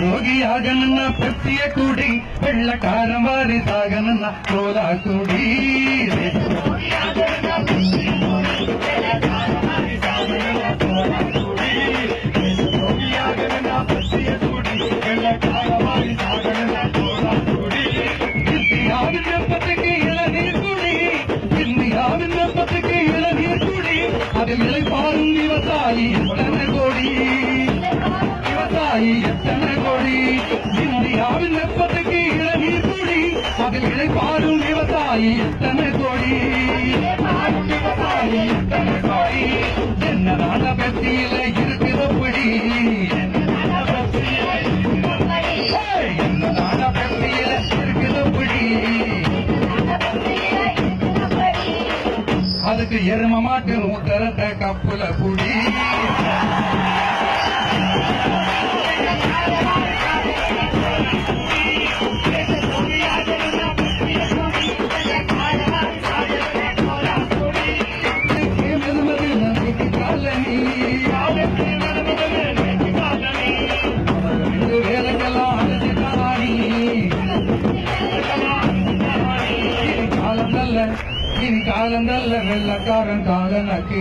ರೋಗಿಯಾಗನನ್ನ ಪ್ರತಿಯ ಕೂಡಿ ಬೆಳ್ಳಕಾರ ಮಾರಿ ಸಾಗನನ್ನ ಕ್ರೋಧ ಕೂಡಿ இந்தியாவின் வெப்பத்துக்கு இளநீர் குடி இந்தியாவின் வெப்பத்துக்கு இளநீர் குடி அதில் இலைப்பாரும் விவசாயி எத்தனை கோடி விவசாயி எத்தனை கோடி? இந்தியாவின் வெப்பத்துக்கு இளநீர் குடி. அதில் இலைப்பாரும் விவசாயி எத்தனை கோடி? என்னதான பெத்தியில இருக்குதப்படி என்னதான பெத்தியில இருக்குதப்படி அதுக்கு எரும மாட்டு மூத்தரத்தை கப்புல புடி. இனி காலம் நல்ல வெள்ளக்காரன் காலனக்கு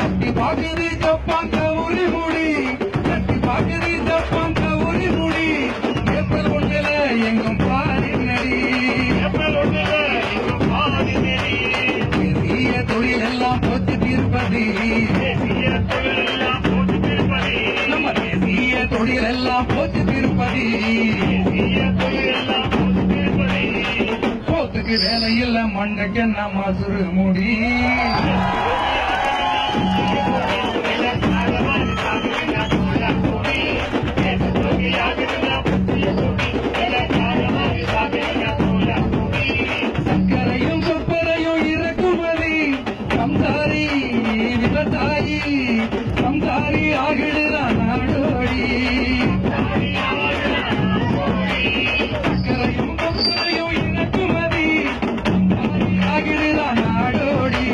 எட்டி பாக்குது ஜப்பான் கவுரி முடி. பாக்குது ஜப்பான் கவுரி முடி. ஏப்ரல் ஒன்றில எங்கும் பாரி நடி பெரிய தொழில் எல்லாம் போச்சு திருப்பதி. நம்ம தேசிய தொழில் எல்லாம் போச்சு திருப்பதி. போத்துக்கு வேலை இல்ல மண்டைக்கு என்ன மசுறு முடி? சக்கரையும் ஆகிடுதான் நாடோடி சக்கரையும் கொப்பரையும் இறக்குமதி ஆகிடுதான் நாடோடி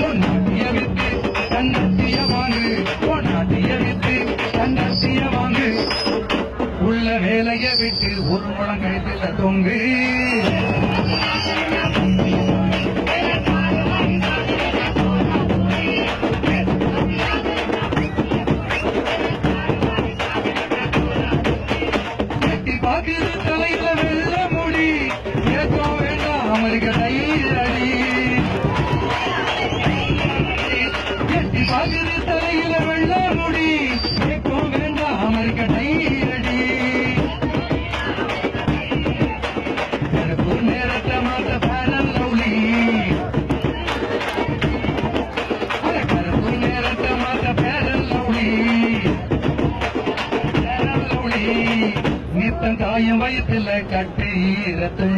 பொன்னாட்டிய வித்து தன்னத்திய வாங்கு பொன்னாட்டிய வித்து தன்னத்திய வாங்கு உள்ள வேலையை விட்டு ஒரு முழம் தொங்கு. பாக்குது தலையில வெள்ள முடி. ஏதோ வேண்டாம் அமெரிக்க டையில் அடி. தாயம் வயிற்றுல கட்டி ரத்தம்